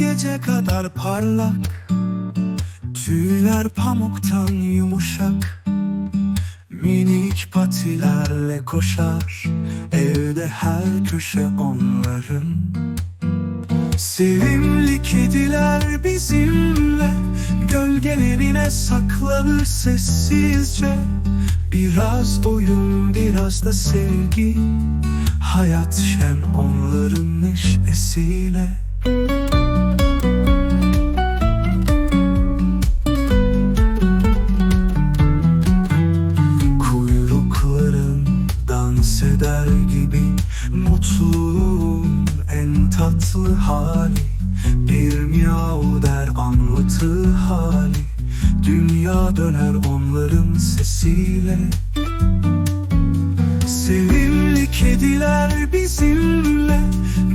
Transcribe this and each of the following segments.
gece kadar parlak Tüyler pamuktan yumuşak. Minik patilerle koşar Evde her köşe onların. Sevimli kediler bizimle Gölgelerine saklanır sessizce. Biraz oyun biraz da sevgi Hayat şen onların neşesiyle eder gibi Mutluluğun en tatlı hali. Bir miyav der anlatır hali. Dünya döner onların sesiyle. Sevimli kediler bizimle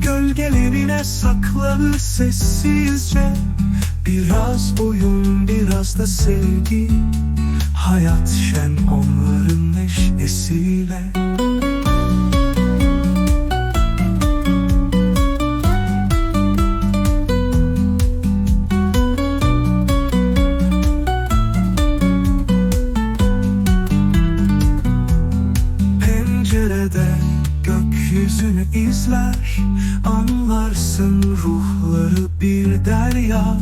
Gölgelerine saklanır sessizce. Biraz oyun biraz da sevgi. Hayat şen onların gökyüzünü izler Anlarsın ruhları bir derya.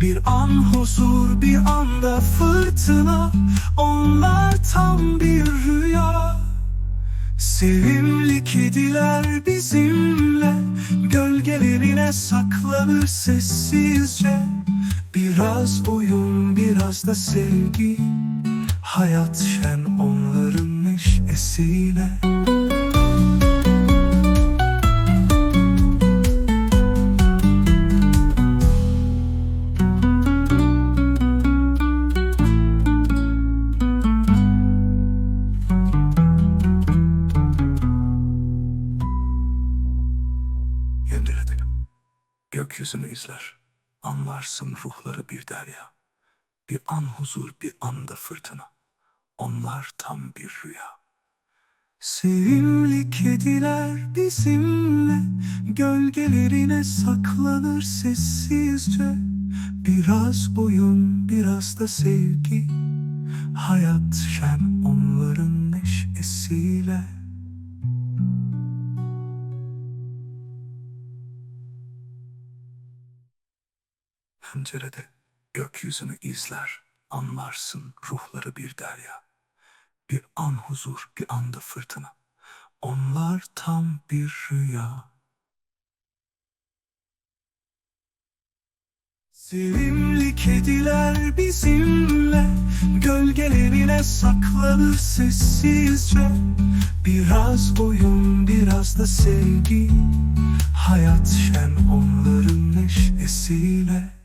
Bir an huzur bir anda fırtına Onlar tam bir rüya. Sevimli kediler bizimle Gölgelerine saklanır sessizce. Biraz oyun biraz da sevgi Hayat şen onların neşesiyle Gökyüzünü izler. Anlarsın ruhları bir derya. Bir an huzur, bir anda fırtına. Onlar tam bir rüya. Sevimli kediler bizimle Gölgelerine saklanır sessizce Biraz oyun, biraz da sevgi Hayat şen onların Pencerede gökyüzünü izler, anlarsın ruhları bir derya. Bir an huzur, bir anda fırtına. Onlar tam bir rüya. Sevimli kediler bizimle Gölgelerine saklanır sessizce Biraz oyun biraz da sevgi Hayat şen onların neşesiyle